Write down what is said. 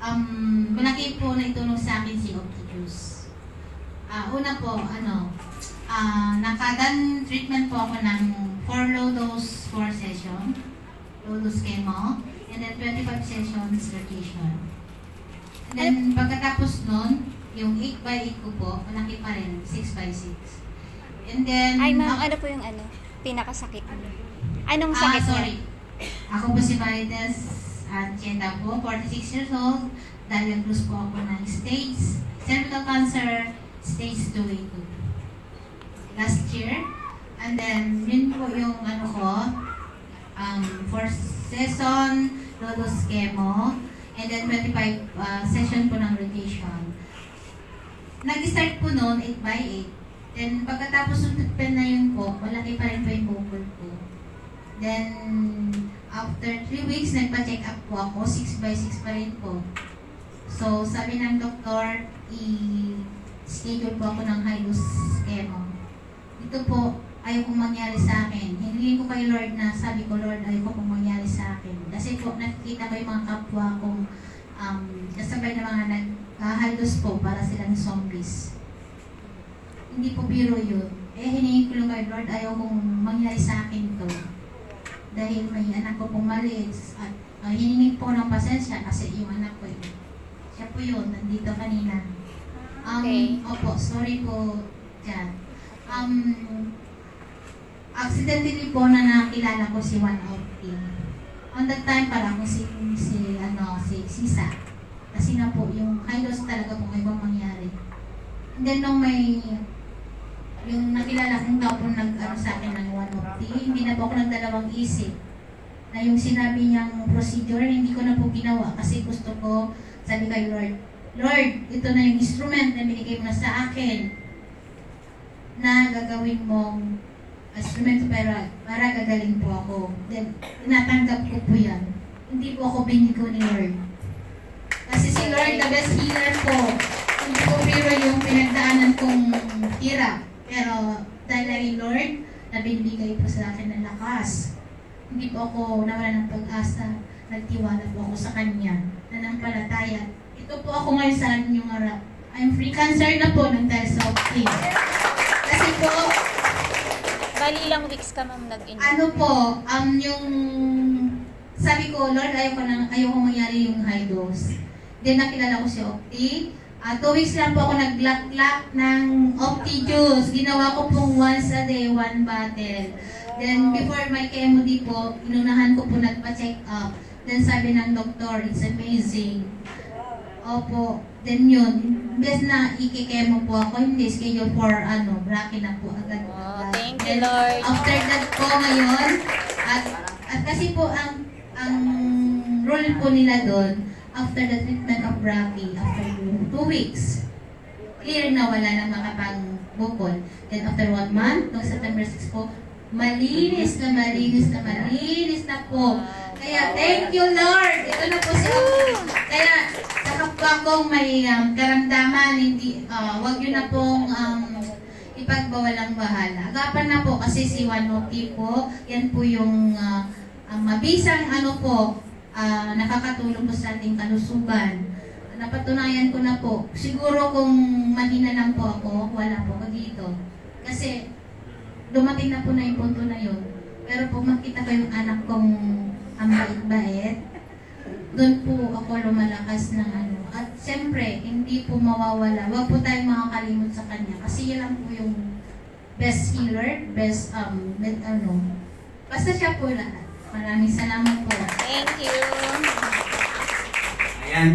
um, malaki po na itulong sa akin si Opticus. Ah, una po, ano, ah, nakadan treatment po ako ng 4 low dose 4 session, low dose chemo, and then 25 sessions rotation. And then pagkatapos nun, yung 8 by 8 ko po, malaki pa rin, 6 by 6. And then, Ay, ma'am, ah, ano po yung ano? Pinakasakit mo? Anong Ah, sakit sorry. niya? Ako po si Marites Antienda po, 46 years old. Diagnosed po ako ng stage, cervical cancer, stage 2 A2. Last year. And then, yun po yung ano ko, um, for session, low-dose chemo, and then 25 uh, session po ng rotation. Nag-start po noon 8 by 8. Then, pagkatapos ng treatment na yun po, malaki pa rin po yung bukol ko. Then, after 3 weeks, nagpa-check up po ako, 6 by 6 pa rin po. So, sabi ng doktor, i-schedule po ako ng high-dose chemo. Ito po, ayaw kong mangyari sa akin. Hindi ko kay Lord na sabi ko, Lord, ayaw ko pong mangyari sa akin. Kasi po, nakikita ko yung mga kapwa kong um, kasabay na mga nag uh, high-dose po para silang zombies. Hindi po biro yun. Eh, hiningi ko lang kay Lord, ayaw kong mangyari sa akin to dahil may anak ko pong maliit at uh, hiningi po ng pasensya kasi yung anak ko yun. Siya po yun, nandito kanina. Um, Okay. Opo, sorry po dyan. Um, accidentally po na nakilala ko si Juan Orti. On that time, parang ako si, si, ano, si Sisa. Kasi na po, yung dose talaga po ibang mangyari. And then, nung may yung nakilala kong tao po nag ano, sa akin ng one of the, hindi na po ako nagdalawang isip na yung sinabi niyang procedure, hindi ko na po ginawa kasi gusto ko, sabi kay Lord, Lord, ito na yung instrument na binigay mo sa akin na gagawin mong instrumento para, para gagaling po ako. Then, tinatanggap ko po yan. Hindi po ako binigo ni Lord. Kasi si Lord, the best healer po. Hindi ko biro yung pinagdaanan kong hirap. Pero dahil kay Lord, na binibigay po sa akin ng lakas. Hindi po ako nawala ng pag-asa. Nagtiwala po ako sa Kanya. Nanampalataya. Ito po ako ngayon sa inyong harap. I'm free cancer na po ng dahil sa opting. Kasi po, Bali ilang weeks ka ma'am nag ano po, um, yung sabi ko, Lord, ayaw ko, nang, ayaw ko mangyari yung high dose. Then nakilala ko si Opti. Ah, two weeks lang po ako nag-lock-lock ng Opti juice. Ginawa ko pong once a day, one bottle. Then before my chemo di po, inunahan ko po nagpa-check up. Then sabi ng doktor, it's amazing. Opo. Then yun, imbes na ikikemo po ako, hindi schedule for ano, braki na po agad. Oh, agad. thank you, Then, Lord. After that po ngayon, at, at kasi po ang ang rule po nila doon, after the treatment of braki, after two weeks, clear na wala nang makapang bukol. Then after one month, noong September 6 po, malinis na malinis na malinis na po. Kaya thank you Lord! Ito na po si Kaya sa kapwa kong may um, karamdaman, hindi, uh, wag yun na pong um, ipagbawalang bahala. Agapan na po kasi si Wanoki po, yan po yung uh, ang mabisang ano po, ah, nakakatulong po sa ating kalusugan. Napatunayan ko na po. Siguro kung mahina lang po ako, wala po ako dito. Kasi dumating na po na yung punto na yun. Pero pag makita ko yung anak kong ang bait-bait, doon po ako lumalakas ng ano. At siyempre, hindi po mawawala. Huwag po tayong makakalimot sa kanya. Kasi yan lang po yung best healer, best, um, med, ano. Basta siya po lahat. Maraming salamat po. Thank you. Ayan.